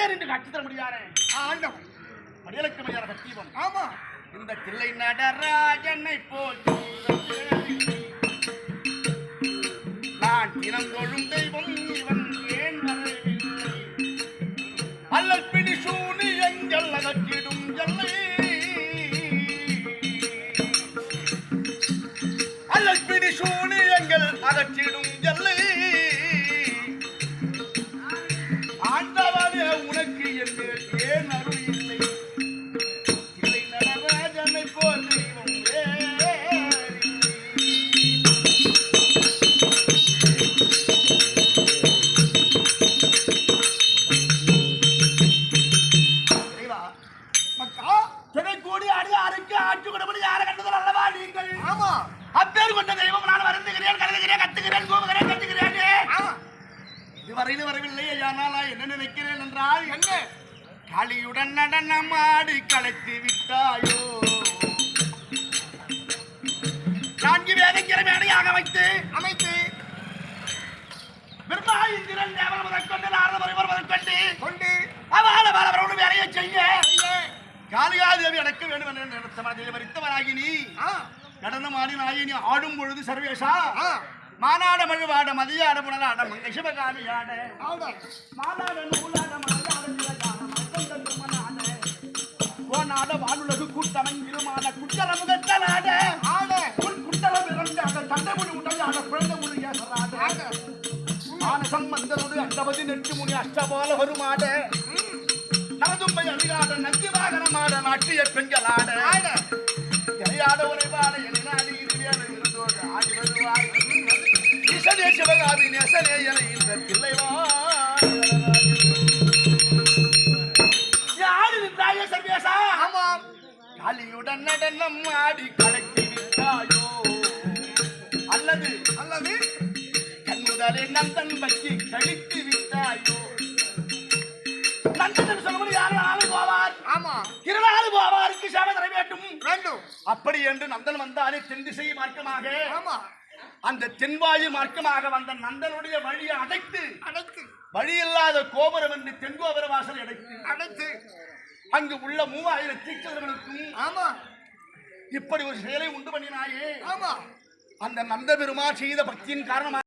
வந்தேன் என்று காட்சி தர முடியாரே ஆண்டவன் படியலுக்கு மையான சத்தியவன் ஆமா. இந்த தில்லை நடராஜனை போல் நான் தினந்தொழும் தெய்வம் இவன் ஏன் வரவில்லை? அல்லல் பிடி சூனி எங்கள் அகற்றிடும் எல்லை. அல்லல் பிடி சூனி எங்கள் அகற்றிடும் எல்லை. நினைக்கிறேன் என்றால் என்ன? களியுடன் நடனம் ஆடி கலைத்து விட்டாயோ? அமைத்து பிரம்மா இந்திரன் தேவன் முதற்கொண்டு நாரத முறைவர் முதற்கொண்டு கொண்டு. அவால பாலவரோடு வேலையை செய்ய ஐயே. காளிகாதேவி அடக்க வேண்டும் என்று நினைத்த மனதில் மறித்தவனாகி நீ. ஆ. நடனம் ஆடி நாயி நீ ஆடும் பொழுது சர்வேஷா. ஆ. மானாட மழுவாட மதியாட புனலாட மங்கை சிவகாமியாட ஆட. மானாட நூலாட மத்தந்த திருமணாட கோனாட வானுலகு கூட்டமங்கிலுமான குட்டல முகத்தலாட ஆன சம்பந்தரோடு அண்டபதி நெட்டு முனி அஷ்டபால வருமாட. நரதும்பை அழியாட நந்தி வாகனமாட நாட்டிய பெண்களாட. ஆட. இறையாட உரைவாட என்னாடி இருவியான இருந்தோடு ஆடி வருவாய். ஈசனே சிவகாமி நேசனே என இந்த பிள்ளைவா. யாரு நின்றாய சர்வேசா? ஆமாம். காளியுடன் நடனம் ஆடி கலக்கி விட்டாயோ அல்லது அல்லது நந்தன் பற்றி கழித்து விட்டாயோ? நந்தன் சொல்லும்போது யாரும் போவார். ஆமா. திருநாள் போவாருக்கு சேவை தர வேண்டும். வேண்டும். அப்படி என்று நந்தன் வந்தாலே தென் திசை மார்க்கமாக. ஆமா. அந்த தென்வாயு மார்க்கமாக வந்த நந்தனுடைய வழியை அடைத்து அடைத்து. வழி இல்லாத கோபுரம் என்று தென்கோபுர வாசலை அடைத்து அடைத்து. அங்கு உள்ள மூவாயிரம் தீச்சர்களுக்கும் ஆமா. இப்படி ஒரு செயலை உண்டு பண்ணினாயே. ஆமா. அந்த நந்த பெருமாள் செய்த பக்தியின் காரணமாக